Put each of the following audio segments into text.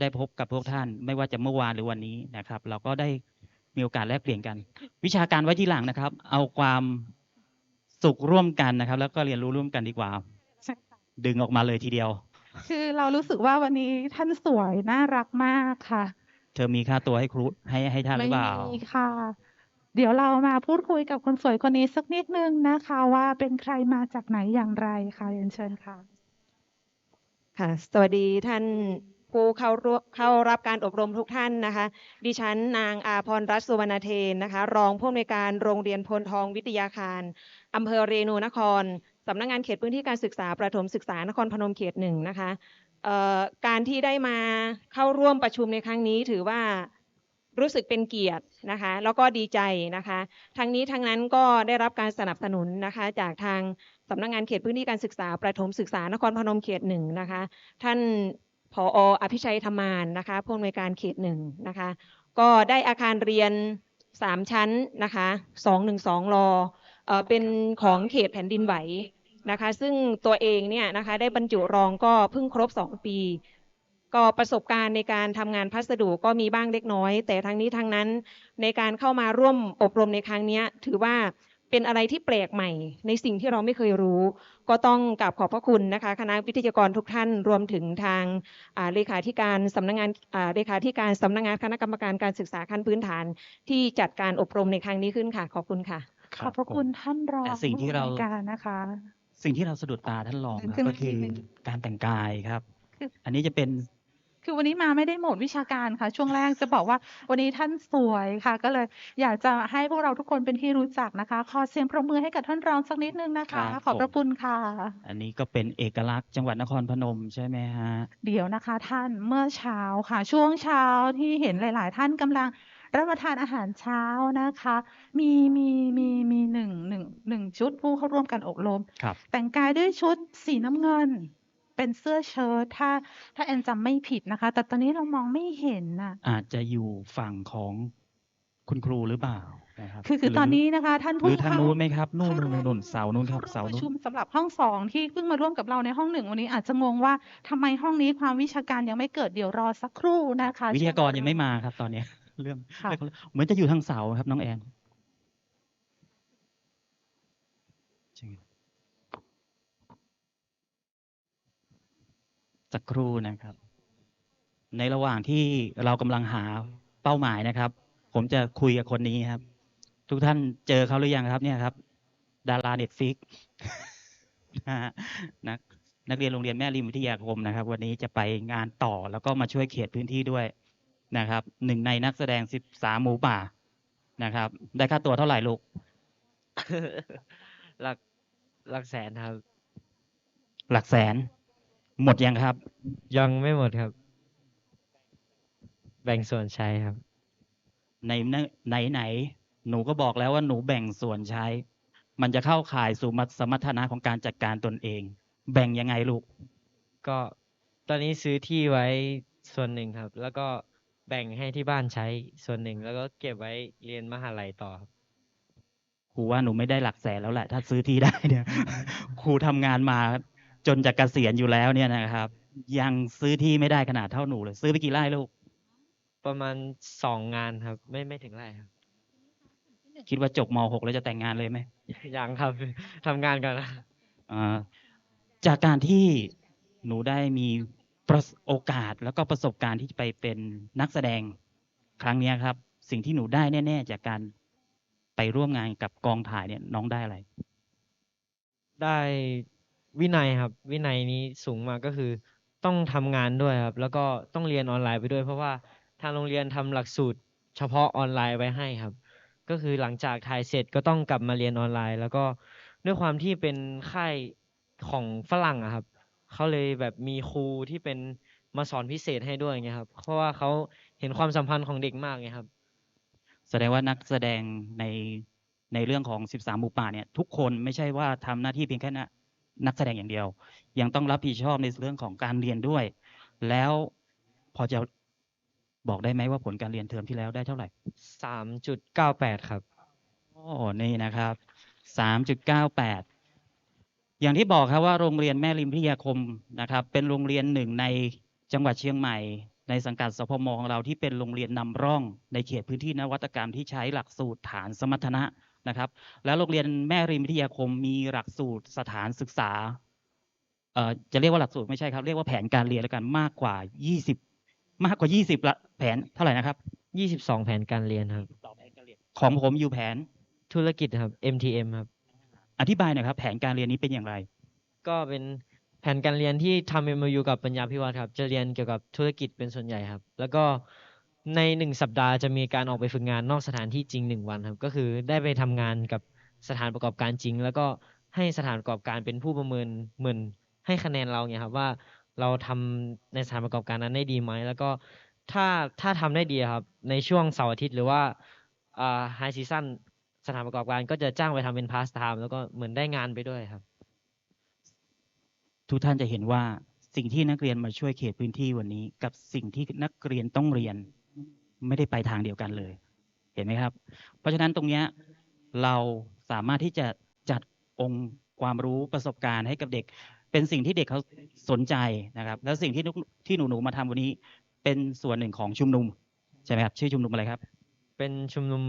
ได้พบกับพวกท่าน ไม่ว่าจะเมื่อวานหรือวันนี้นะครับ เราก็ได้มีโอกาสแลกเปลี่ยนกัน วิชาการไว้ที่หลังนะครับ เอาความสุขร่วมกันนะครับ แล้วก็เรียนรู้ร่วมกันดีกว่าใช่ค่ะดึงออกมาเลยทีเดียว คือเรารู้สึกว่าวันนี้ท่านสวยน่ารักมากค่ะ เธอมีค่าตัวให้ครูให้ให้ท่านหรือเปล่ามีค่ะ เดี๋ยวเรามาพูดคุยกับคนสวยคนนี้สักนิดนึงนะคะ ว่าเป็นใครมาจากไหนอย่างไรค่ะเรียนเชิญค่ะ ค่ะ สวัสดีท่าน ผู้เข้าร่วมเข้ารับการอบรมทุกท่านนะคะ ดิฉันนางอาพรรัตน์สุวรรณเทนนะคะ รองผู้อำนวยการโรงเรียนพลทองวิทยาคารอำเภอเรนูนครสำนักงานเขตพื้นที่การศึกษาประถมศึกษานครพนมเขตหนึ่งนะคะการที่ได้มาเข้าร่วมประชุมในครั้งนี้ถือว่ารู้สึกเป็นเกียรตินะคะ แล้วก็ดีใจนะคะ ทั้งนี้ทั้งนั้นก็ได้รับการสนับสนุนนะคะ จากทางสำนักงานเขตพื้นที่การศึกษาประถมศึกษานครพนมเขตหนึ่งนะคะ ท่าน ผออภิชัยธรรมานนะคะผู้อำนวยการเขตหนึ่งนะคะ ก็ได้อาคารเรียนสามชั้นนะคะสองหนึ่งสองรอเอ่อเป็นของเขตแผ่นดินไหวนะคะ ซึ่งตัวเองเนี่ยนะคะได้บรรจุรองก็เพิ่งครบสองปี ก็ประสบการณ์ในการทำงานพัสดุก็มีบ้างเล็กน้อย แต่ทั้งนี้ทั้งนั้นในการเข้ามาร่วมอบรมในครั้งนี้ถือว่า เป็นอะไรที่แปลกใหม่ ในสิ่งที่เราไม่เคยรู้ ก็ต้องกราบขอบพระคุณนะคะ คณะวิทยากรทุกท่านรวมถึงทางอ่าเลขาธิการสำนักงานอ่าเลขาธิการสำนักงานคณะกรรมการการศึกษาขั้นพื้นฐาน ที่จัดการอบรมในครั้งนี้ขึ้นค่ะ ขอบคุณค่ะ ขอบพระคุณท่านรองแต่สิ่งที่เราผู้อำนวยการนะคะ สิ่งที่เราสะดุดตาท่านรองขึ้นครับก็มาคือทีหนึ่งการแต่งกายครับคืออันนี้จะเป็น คือวันนี้มาไม่ได้โหมดวิชาการค่ะ ช่วงแรกจะบอกว่าวันนี้ท่านสวยค่ะ ก็เลยอยากจะให้พวกเราทุกคนเป็นที่รู้จักนะคะ ขอเสียงปรบมือให้กับท่านรองสักนิดนึงนะคะ ครับขอบพระผม คุณค่ะ อันนี้ก็เป็นเอกลักษณ์จังหวัดนครพนมใช่ไหมฮะ เดี๋ยวนะคะท่านเมื่อเช้าค่ะ ช่วงเช้าที่เห็นหลาย ๆ ท่านกำลังรับประทานอาหารเช้านะคะ มีมีมีมีหนึ่งหนึ่งหนึ่งชุดผู้เข้าร่วมการอบรม ครับ แต่งกายด้วยชุดสีน้ำเงิน เป็นเสื้อเชิ้ตถ้า ถ้าแอนจำไม่ผิดนะคะ แต่ตอนนี้เรามองไม่เห็นน่ะ อาจจะอยู่ฝั่งของคุณครูหรือเปล่านะครับคือคือหรืตอนนี้นะคะ ท่านหผู้รือทางเข้านู้นไหมครับนู่นเข้านู่นร่วมนู่นเสานู้นครับเข้าเสาร่วมปนู้ระชุมนสำหรับห้องสองที่เพิ่งมาร่วมกับเราในห้องหนึ่งวันนี้อาจจะงงว่าทำไมห้องนี้ความวิชาการยังไม่เกิดเดี๋ยวรอสักครู่นะคะ วิทยากรยังไม่มาครับ ตอนเนี้ยเรื่องค่ะเรื่องเหมือนจะอยู่ทางเสาครับน้องแอนจริง สักครู่นะครับ ในระหว่างที่เรากำลังหาเป้าหมายนะครับ ผมจะคุยกับคนนี้ครับ ทุกท่านเจอเขาหรือยังครับเนี่ยครับ ดาราเน็ตฟิกนะฮะนักนักเรียนโรงเรียนแม่ริมวิทยาคมนะครับ วันนี้จะไปงานต่อแล้วก็มาช่วยเขตพื้นที่ด้วยนะครับหนึ่งในนักแสดงสิบสามหมูป่านะครับ ได้ค่าตัวเท่าไหร่ลูกหลักหลักแสนครับ หลักแสน หมดยังครับ ยังไม่หมดครับ แบ่งส่วนใช้ครับ ในไหนไหน หนูก็บอกแล้วว่าหนูแบ่งส่วนใช้ มันจะเข้าข่ายสู่มัสมรรถนะของการจัดการตนเอง แบ่งยังไงลูก ก็ตอนนี้ซื้อที่ไว้ส่วนหนึ่งครับ แล้วก็แบ่งให้ที่บ้านใช้ส่วนหนึ่ง แล้วก็เก็บไว้เรียนมหาลัยต่อครับครูว่าหนูไม่ได้หลักแสนแล้วแหละ ถ้าซื้อที่ได้เนี่ยครูทำงานมา จนจะเกษียณอยู่แล้วเนี่ยนะครับ ยังซื้อที่ไม่ได้ขนาดเท่าหนูเลย ซื้อไปกี่ไร่ลูก ประมาณสองงานครับ ไม่ไม่ถึงไรครับ คิดว่าจบม .6 แล้วจะแต่งงานเลยไหมยังครับทำงานก่อนนะอ่าจากการที่หนูได้มีประสโอกาสแล้วก็ประสบการณ์ที่จะไปเป็นนักแสดงครั้งเนี้ยครับ สิ่งที่หนูได้แน่ ๆ จากการไปร่วมงานกับกองถ่ายเนี่ยน้องได้อะไร ได้ วินัยครับ วินัยนี้สูงมากก็คือ ต้องทำงานด้วยครับ แล้วก็ต้องเรียนออนไลน์ไปด้วย เพราะว่าทางโรงเรียนทำหลักสูตรเฉพาะออนไลน์ไว้ให้ครับ ก็คือหลังจากถ่ายเสร็จก็ต้องกลับมาเรียนออนไลน์ แล้วก็ด้วยความที่เป็นค่ายของฝรั่งอะครับเขาเลยแบบมีครูที่เป็นมาสอนพิเศษให้ด้วยไงครับ เพราะว่าเขาเห็นความสัมพันธ์ของเด็กมากไงครับ แสดงว่านักแสดงในในเรื่องของ 13 หมูป่าเนี่ย ทุกคนไม่ใช่ว่าทำหน้าที่เพียงแค่นะ นักแสดงอย่างเดียว ยังต้องรับผิดชอบในเรื่องของการเรียนด้วย แล้วพอจะบอกได้ไหมว่าผลการเรียนเทอมที่แล้วได้เท่าไหร่สามจุดเก้าแปดครับโอ้นี่นะครับสามจุดเก้าแปดอย่างที่บอกครับว่าโรงเรียนแม่ริมพิทยาคมนะครับ เป็นโรงเรียนหนึ่งในจังหวัดเชียงใหม่ ในสังกัดสพมของเราที่เป็นโรงเรียนนำร่องในเขตพื้นที่นวัตกรรมที่ใช้หลักสูตรฐานสมรรถนะ นะครับ แล้วโรงเรียนแม่ริมวิทยาคมมีหลักสูตรสถานศึกษาเอ่อจะเรียกว่าหลักสูตรไม่ใช่ครับ เรียกว่าแผนการเรียนแล้วกันมากกว่า 20 มากกว่า 20ละแผนเท่าไหร่นะครับ 22 แผนการเรียนครับ ของผมอยู่แผนธุรกิจครับ MTM ครับ อธิบายหน่อยครับ แผนการเรียนนี้เป็นอย่างไร ก็เป็นแผนการเรียนที่ทำ MOU กับปัญญาพิวัตรครับ จะเรียนเกี่ยวกับธุรกิจเป็นส่วนใหญ่ครับ แล้วก็ ในหนึ่งสัปดาห์จะมีการออกไปฝึกงานนอกสถานที่จริงหนึ่งวันครับ ก็คือได้ไปทำงานกับสถานประกอบการจริง แล้วก็ให้สถานประกอบการเป็นผู้ประเมินเหมือนให้คะแนนเราเนี่ยครับว่าเราทำในสถานประกอบการนั้นได้ดีไหมแล้วก็ถ้าถ้าทำได้ดีครับ ในช่วงเสาร์อาทิตย์หรือว่าอ่าไฮซีซั่นสถานประกอบการก็จะจ้างไปทำเป็นพาสไทม์แล้วก็เหมือนได้งานไปด้วยครับ ทุกท่านจะเห็นว่าสิ่งที่นักเรียนมาช่วยเขตพื้นที่วันนี้ กับสิ่งที่นักเรียนต้องเรียน ไม่ได้ไปทางเดียวกันเลย เห็นไหมครับ เพราะฉะนั้นตรงเนี้ยเราสามารถที่จะจัดองค์ความรู้ประสบการณ์ให้กับเด็ก เป็นสิ่งที่เด็กเขาสนใจนะครับ แล้วสิ่งที่นุที่หนูๆมาทำวันนี้ เป็นส่วนหนึ่งของชุมนุมใช่ไหมครับชื่อชุมนุมอะไรครับ เป็นชุมนุม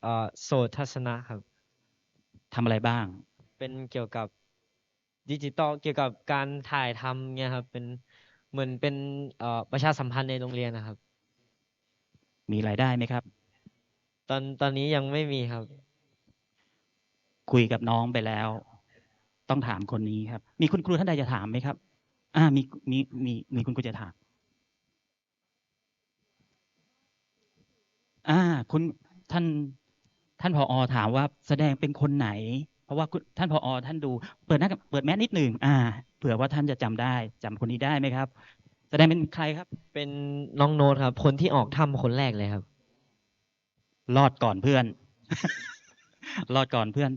เอ่อโสดทัศนะครับทำอะไรบ้าง เป็นเกี่ยวกับดิจิตอลเกี่ยวกับการถ่ายทำเนี่ยครับเป็นเหมือนเป็นเอ่อประชาสัมพันธ์ในโรงเรียนนะครับ มีรายได้ไหมครับ ตอนตอนนี้ยังไม่มีครับ คุยกับน้องไปแล้ว ต้องถามคนนี้ครับ มีคุณครูท่านใดจะถามไหมครับ อ่า มีมีมีมีคุณครูจะถาม อ่า คุณท่านท่านผอถามว่าแสดงเป็นคนไหน เพราะว่าคุณท่านผอท่านดู เปิดหน้าเปิดแมสนิดหนึ่งอ่า เผื่อว่าท่านจะจำได้จำคนนี้ได้ไหมครับ แสดงเป็นใครครับ เป็นน้องโน้ตครับ คนที่ออกถ้ำคนแรกเลยครับ รอดก่อนเพื่อน รอดก่อนเพื่อน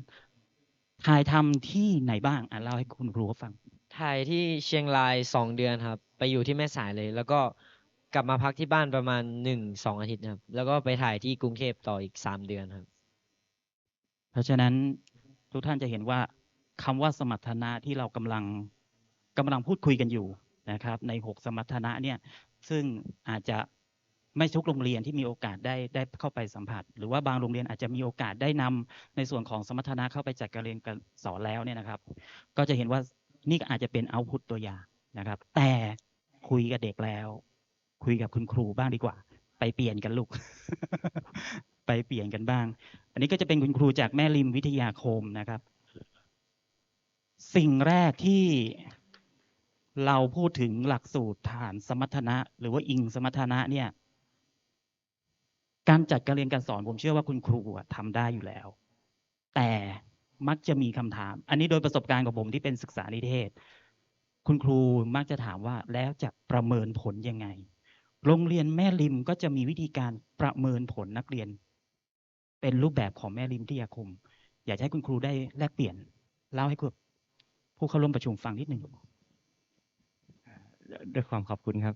ถ่ายทำที่ไหนบ้างอะเล่าให้คุณครูเขาฟัง ถ่ายที่เชียงรายสองเดือนครับ ไปอยู่ที่แม่สายเลย แล้วก็กลับมาพักที่บ้านประมาณหนึ่งสองอาทิตย์ครับ แล้วก็ไปถ่ายที่กรุงเทพต่ออีกสามเดือนครับ เพราะฉะนั้นทุกท่านจะเห็นว่าคำว่าสมรรถนะที่เรากำลังกำลังพูดคุยกันอยู่ นะครับ ในหกสมรรถนะเนี่ยซึ่งอาจจะไม่ทุกโรงเรียนที่มีโอกาสได้ได้เข้าไปสัมผัส หรือว่าบางโรงเรียนอาจจะมีโอกาสได้นำในส่วนของสมรรถนะเข้าไปจัดการเรียนการสอนแล้วเนี่ยนะครับ ก็จะเห็นว่านี่อาจจะเป็นเอาพุตตัวอย่างนะครับ แต่คุยกับเด็กแล้ว คุยกับคุณครูบ้างดีกว่า ไปเปลี่ยนกันลูก ไปเปลี่ยนกันบ้าง อันนี้ก็จะเป็นคุณครูจากแม่ริมวิทยาคมนะครับ สิ่งแรกที่ เราพูดถึงหลักสูตรฐานสมรรถนะ หรือว่าอิงสมรรถนะเนี่ย การจัดการเรียนการสอนผมเชื่อว่าคุณครูอะทำได้อยู่แล้ว แต่มักจะมีคำถาม อันนี้โดยประสบการณ์ของผมที่เป็นศึกษานิเทศ คุณครูมักจะถามว่าแล้วจะประเมินผลยังไง โรงเรียนแม่ริมก็จะมีวิธีการประเมินผลนักเรียน เป็นรูปแบบของแม่ริมวิทยาคม อยากให้คุณครูได้แลกเปลี่ยนเล่าให้คุณผู้เข้าร่วมประชุมฟังนิดหนึ่ง ด้วยความขอบคุณครับ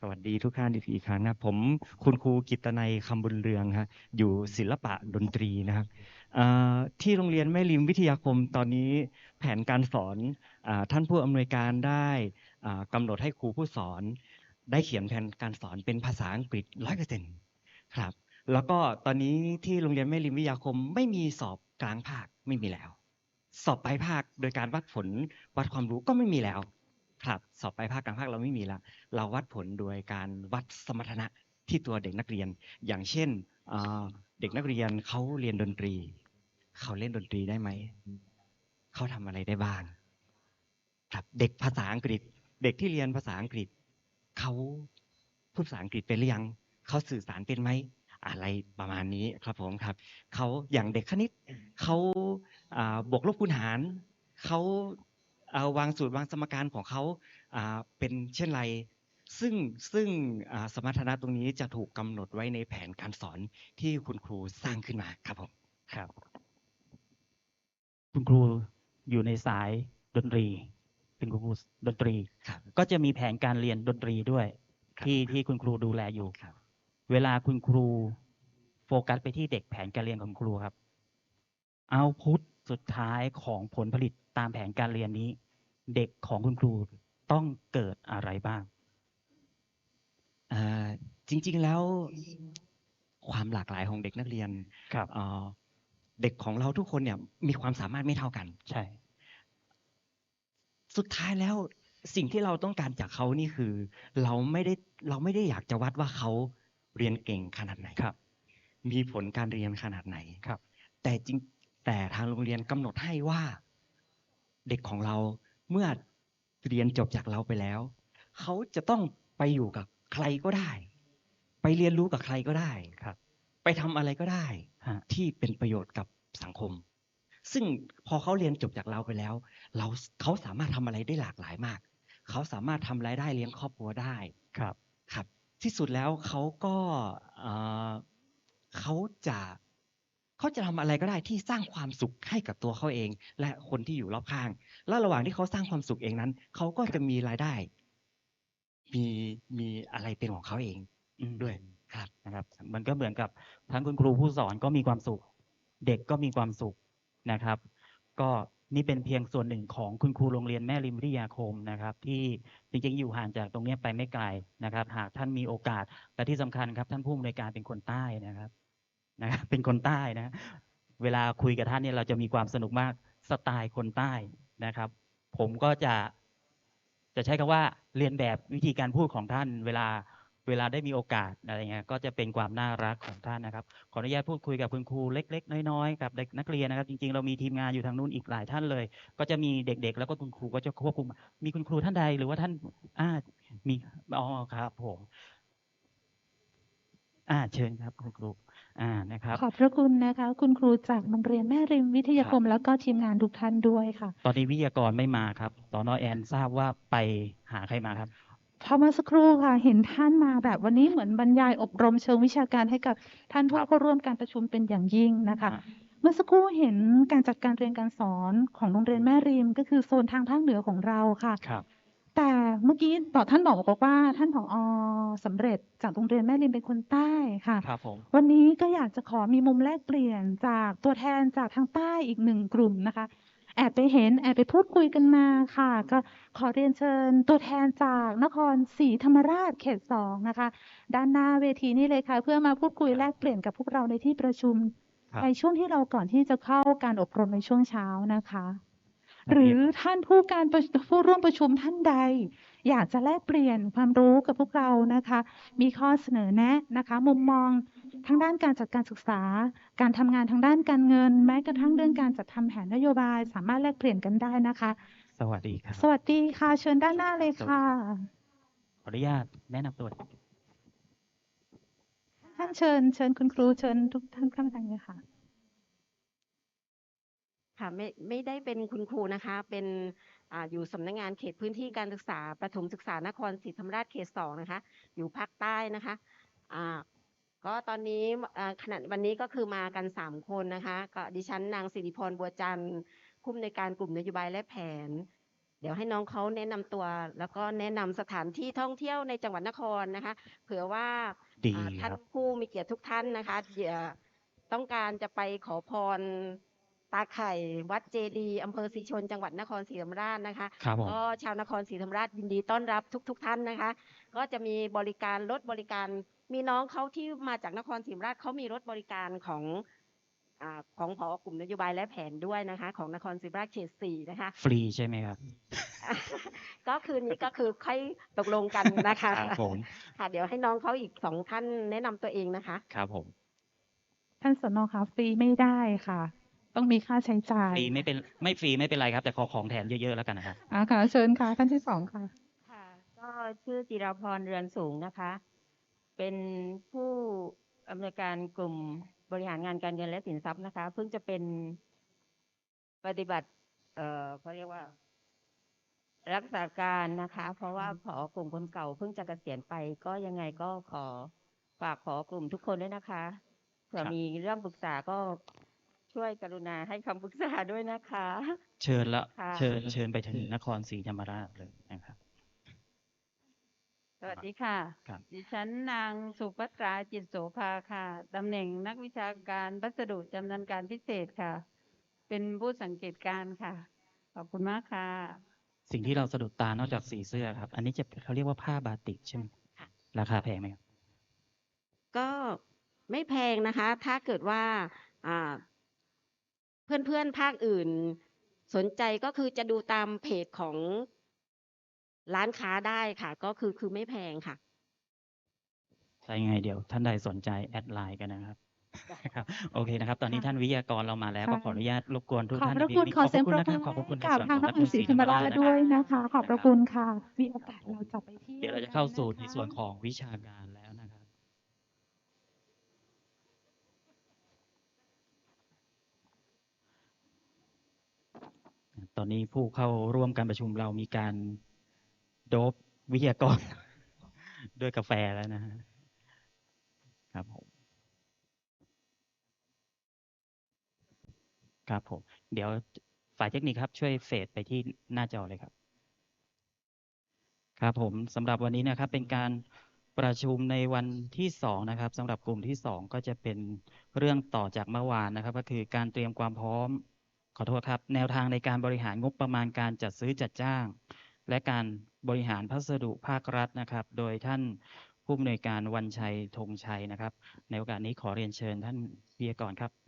สวัสดีทุกท่านอีกครั้งนะ ผมคุณครูกิตนัยคำบุญเรืองครับอยู่ศิลปะดนตรีนะครับที่โรงเรียนแม่ริมวิทยาคมตอนนี้แผนการสอนอท่านผู้อำนวยการได้อ่ากำหนดให้ครูผู้สอน ได้เขียนแผนการสอนเป็นภาษาอังกฤษร้อยเปอร์เซ็นต์ครับ แล้วก็ตอนนี้ที่โรงเรียนแม่ริมวิทยาคมไม่มีสอบกลางภาคไม่มีแล้ว สอบปลายภาคโดยการวัดผลวัดความรู้ก็ไม่มีแล้ว ครับ สอบปลายภาคกลางภาคเราไม่มีล้วเราวัดผลโดยการวัดสมรรถนะที่ตัวเด็กนักเรียน อย่างเช่นเด็กนักเรียนเขาเรียนดนตรี เขาเล่นดนตรีได้ไหม เขาทำอะไรได้บ้าง ครับเด็กภาษาอังกฤษ เด็กที่เรียนภาษาอังกฤษ เขาพูดภาษาอังกฤษเป็นหรือยังเขาสื่อสารเป็นไหมอะไรประมาณนี้ครับผมครับเขาอย่างเด็กคณิตเขาบวกลบคูณหารเขา เอาวางสูตรวางสมการของเขาอ่าเป็นเช่นไร ซึ่งซึ่งอ่าสมรรถนะตรงนี้จะถูกกำหนดไว้ในแผนการสอนที่คุณครูสร้างขึ้นมาครับผมครับ คุณครูอยู่ในสายดนตรี เป็นคุณครูดนตรีครับก็จะมีแผนการเรียนดนตรีด้วยครับที่ที่คุณครูดูแลอยู่ครับเวลาคุณครูโฟกัสไปที่เด็กแผนการเรียนของคุณครูครับ เอาพุท สุดท้ายของผลผลิตตามแผนการเรียนนี้ เด็กของคุณครูต้องเกิดอะไรบ้างจริง ๆแล้วความหลากหลายของเด็กนักเรียนครับเอ่อเด็กของเราทุกคนเนี่ยมีความสามารถไม่เท่ากัน ใช่ สุดท้ายแล้วสิ่งที่เราต้องการจากเขานี่คือ เราไม่ได้เราไม่ได้อยากจะวัดว่าเขาเรียนเก่งขนาดไหนครับ มีผลการเรียนขนาดไหนครับ แต่จริง แต่ทางโรงเรียนกำหนดให้ว่า เด็กของเราเมื่อเรียนจบจากเราไปแล้ว เขาจะต้องไปอยู่กับใครก็ได้ ไปเรียนรู้กับใครก็ได้ครับ ไปทำอะไรก็ได้ฮะที่เป็นประโยชน์กับสังคม ซึ่งพอเขาเรียนจบจากเราไปแล้ว เราเขาสามารถทำอะไรได้หลากหลายมาก เขาสามารถทำรายได้เลี้ยงครอบครัวได้ครับครับ ที่สุดแล้วเขาก็เอ่อเขาจะ เขาจะทำอะไรก็ได้ที่สร้างความสุขให้กับตัวเขาเอง และคนที่อยู่รอบข้าง แล้วระหว่างที่เขาสร้างความสุขเองนั้น เขาก็จะมีรายได้ มีมีอะไรเป็นของเขาเองอืมด้วยครับนะครับ มันก็เหมือนกับทั้งคุณครูผู้สอนก็มีความสุข เด็กก็มีความสุขนะครับ ก็นี่เป็นเพียงส่วนหนึ่งของคุณครูโรงเรียนแม่ริมวิทยาคมนะครับ ที่จริงๆอยู่ห่างจากตรงเนี้ยไปไม่ไกลนะครับ หากท่านมีโอกาสและที่สำคัญครับ ท่านผู้อำนวยการเป็นคนใต้นะครับ นะครับเป็นคนใต้นะ เวลาคุยกับท่านเนี่ยเราจะมีความสนุกมากสไตล์คนใต้นะครับ ผมก็จะจะใช้คำว่าเรียนแบบวิธีการพูดของท่าน เวลาเวลาได้มีโอกาสอะไรเงี้ยก็จะเป็นความน่ารักของท่านนะครับ ขออนุญาตพูดคุยกับคุณครูเล็ก ๆ น้อยๆกับเด็กนักเรียนนะครับ จริงๆ เรามีทีมงานอยู่ทางนู้นอีกหลายท่านเลย ก็จะมีเด็กๆ แล้วก็คุณครูก็จะควบคุม มีคุณครูท่านใดหรือว่าท่านอ่ามีอ๋อครับผมอ่าเชิญครับคุณครู อ่านะครับขอบพระคุณนะคะ คุณครูจากโรงเรียนแม่ริมวิทยาคม แล้วก็ทีมงานทุกท่านด้วยค่ะ ตอนนี้วิทยากรไม่มาครับตอนนอแอนทราบว่าไปหาใครมาครับพอเมื่อสักครู่ค่ะ เห็นท่านมาแบบวันนี้เหมือนบรรยายอบรมเชิงวิชาการให้กับท่านผู้ครับเข้าร่วมการประชุมเป็นอย่างยิ่งนะคะอ่าเมื่อสักครู่เห็นการจัดการเรียนการสอนของโรงเรียนแม่ริมก็คือโซนทางภาคเหนือของเราค่ะครับ แต่เมื่อกี้บอกท่านบอกบอกว่า ท่านผอสำเร็จจากโรงเรียนแม่ริมเป็นคนใต้ค่ะครับผมวันนี้ก็อยากจะขอมีมุมแลกเปลี่ยนจากตัวแทนจากทางใต้อีกหนึ่งกลุ่มนะคะ แอบไปเห็นแอบไปพูดคุยกันมาค่ะ ก็ขอเรียนเชิญตัวแทนจากนครศรีธรรมราชเขตสองนะคะ ด้านหน้าเวทีนี่เลยค่ะ เพื่อมาพูดคุยแลกเปลี่ยนกับพวกเราในที่ประชุมครับในช่วงที่เราก่อนที่จะเข้าการอบรมในช่วงเช้านะคะ หรือท่านผู้การประผู้ร่วมประชุมท่านใด อยากจะแลกเปลี่ยนความรู้กับพวกเรานะคะ มีข้อเสนอแนะนะคะ มุมมองทางด้านการจัดการศึกษา การทำงานทางด้านการเงิน แม้กระทั่งเรื่องการจัดทำแผนนโยบาย สามารถแลกเปลี่ยนกันได้นะคะ สวัสดีครับสวัสดีค่ะ เชิญด้านหน้าเลยค่ะ ขออนุญาตแนะนำตัวท่านเชิญ เชิญคุณครูเชิญทุกท่านเข้ามาทางนี้ค่ะ ค่ะไม่ไม่ได้เป็นคุณครูนะคะ เป็นอ่าอยู่สำนักงานเขตพื้นที่การศึกษาประถมศึกษานครศรีธรรมราชเขตสองนะคะ อยู่ภาคใต้นะคะอ่าก็ตอนนี้อ่าขณะวันนี้ก็คือมากันสามคนนะคะ ก็ดิฉันนางสิริพรบัวจันทร์ผู้อำนวยการกลุ่มนโยบายและแผน เดี๋ยวให้น้องเขาแนะนำตัว แล้วก็แนะนำสถานที่ท่องเที่ยวในจังหวัดนครนะคะ เผื่อว่าดีอ่าคท่านรับผู้มีเกียรติทุกท่านนะคะเดี๋ยวต้องการจะไปขอพร ตาไข่วัดเจดีย์อำเภอศรีชนจังหวัดนครศรีธรรมราชนะคะครับผมก็ชาวนครศรีธรรมราชยินดีต้อนรับทุก ๆท่านนะคะ ก็จะมีบริการรถบริการ มีน้องเขาที่มาจากนครศรีธรรมราชเขามีรถบริการของอ่าของผอกลุ่มนโยบายและแผนด้วยนะคะ ของนครศรีธรรมราชเขตสี่นะคะ ฟรีใช่ไหมครับ ก็คืนนี้ก็คือค่อยตกลงกันนะคะครับผมค่ะเดี๋ยวให้น้องเขาอีกสองท่านแนะนำตัวเองนะคะ ครับผมท่านสนคะฟรีไม่ได้ค่ะ ต้องมีค่าใช้จ่าฟยรีไม่เป็นไม่ฟรีไม่เป็นไรครับ แต่ขอของแถมเยอะๆแล้วกันนะครับอ่าค่ะเชิญค่ะท่านที่สองค่ะค่ะ ก็ชื่อจิราพรเรือนสูงนะคะ เป็นผู้อำนวยการกลุ่มบริหารงานการเงินและสินทรัพย์นะคะ เพิ่งจะเป็นปฏิบัติ เอ่อเขาเรียกว่า รักษาการนะคะ เพราะว่าผอกลุ่มคนเก่าเพิ่งจะเกษียณไป ก็ยังไงก็ขอฝากผอกลุ่มทุกคนด้วยนะคะเผื่อครับมีเรื่องปรึกษาก็ ช่วยกรุณาให้คำปรึกษาด้วยนะคะ เชิญละค่ะเชิญเชิญไปถึงนครศรีธรรมราชเลยนะครับ สวัสดีค่ะครับดิฉันนางสุภัตราจิตโสภาค่ะตำแหน่งนักวิชาการพัสดุจำนวนการพิเศษค่ะ เป็นผู้สังเกตการณ์ค่ะ ขอบคุณมากค่ะ สิ่งที่เราสะดุดตานอกจากสีเสื้อครับ อันนี้จะเขาเรียกว่าผ้าบาติกใช่ไหมค่ะราคาแพงไหมครับไม่แพงนะคะ ถ้าเกิดว่าอ่า เพื่อนๆ ภาคอื่น สนใจก็คือจะดูตามเพจของร้านค้าได้ค่ะ ก็คือคือไม่แพงค่ะ ใช่ไงเดี๋ยวท่านใดสนใจแอดไลน์กันนะครับครับโอเคนะครับ ตอนนี้ท่านวิทยากรเรามาแล้วก็ขออนุญาตรบกวนทุกขอบท่านพระในคุณนี้ขอขอบพเสียระงคุณปรบนะครับขอบพระคุณกับในทางส่วนนของครศรีธรรมราชนะคบด้วยนะคะ ขอบพระคุณค่ะมีโอกาสเราจะไปเที่ยวเดี๋ยวเราจะเข้าสู่ในส่วนของวิชาการแล้วนะครับ ตอนนี้ผู้เข้าร่วมการประชุมเรามีการโดบวิทยากร ด้วยกาแฟแล้วนะฮะครับผมครับผม เดี๋ยวฝ่ายเทคนิคครับ ช่วยเฟดไปที่หน้าจอเลยครับ ครับผมสำหรับวันนี้นะครับ เป็นการประชุมในวันที่สองนะครับสำหรับกลุ่มที่สองก็จะเป็นเรื่องต่อจากเมื่อวานนะครับ ก็คือการเตรียมความพร้อม ขอโทษครับ แนวทางในการบริหารงบประมาณการจัดซื้อจัดจ้าง และการบริหารพัสดุภาครัฐนะครับ โดยท่านผู้อำนวยการวันชัยธงชัยนะครับ ในโอกาสนี้ขอเรียนเชิญท่านวิทยากรครับ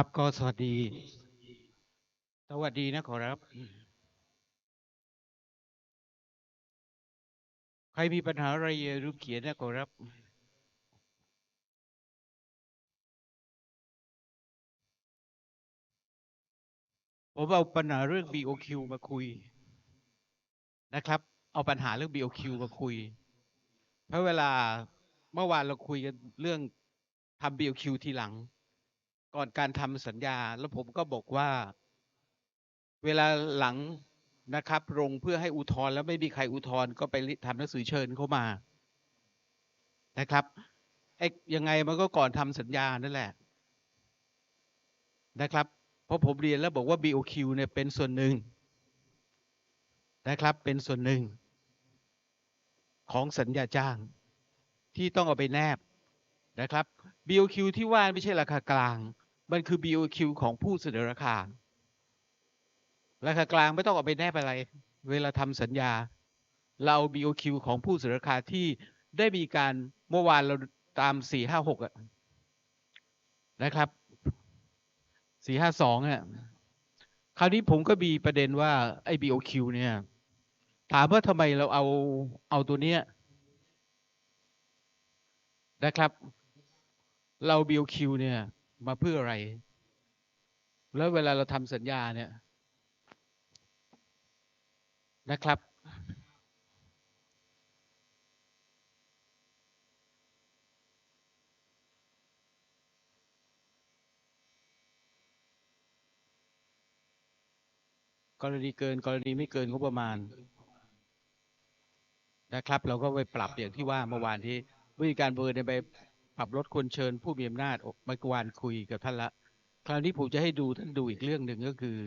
ครับก็สวัสดี สวัสดีนะขอรับ ใครมีปัญหาอะไรอย่าลืมเขียนนะขอรับ ผมเอาปัญหาเรื่อง BOQ มาคุยนะครับ เอาปัญหาเรื่อง BOQ มาคุย เพราะเวลาเมื่อวานเราคุยกันเรื่องทำ BOQ ทีหลัง ก่อนการทำสัญญา แล้วผมก็บอกว่า เวลาหลังนะครับลงเพื่อให้อุทธรณ์แล้วไม่มีใครอุทธรณ์ก็ไปทำหนังสือเชิญเข้ามานะครับไอ้ยังไงมันก็ก่อนทำสัญญานั่นแหละนะครับ เพราะผมเรียนแล้วบอกว่า BOQ เนี่ยเป็นส่วนหนึ่งนะครับ เป็นส่วนหนึ่ง ของสัญญาจ้างที่ต้องเอาไปแนบ นะครับ BOQ ที่ว่าไม่ใช่ราคากลาง มันคือ BOQ ของผู้เสนอราคา ราคากลางไม่ต้องเอาไปแนบอะไร เวลาทำสัญญา เรา BOQ ของผู้เสนอราคาที่ได้มีการเมื่อวานเราตามสี่ห้าหกอะนะครับสี่ห้าสองอะคราวนี้ผมก็มีประเด็นว่าไอ้ BOQ เนี่ยถามว่าทำไมเราเอาเอาตัวเนี้ยนะครับ เรา BOQ เนี่ย มาเพื่ออะไร แล้วเวลาเราทำสัญญาเนี่ยนะครับ กรณีเกินกรณีไม่เกินงบประมาณ นะครับ เราก็ไปปรับอย่างที่ว่าเมื่อวานที่วิธีการเบอร์เนี่ยไป ปรับลดคนเชิญผู้มีอำนาจเมื่อวานคุยกับท่านละ คราวนี้ผมจะให้ดูท่านดูอีกเรื่องหนึ่งก็คือ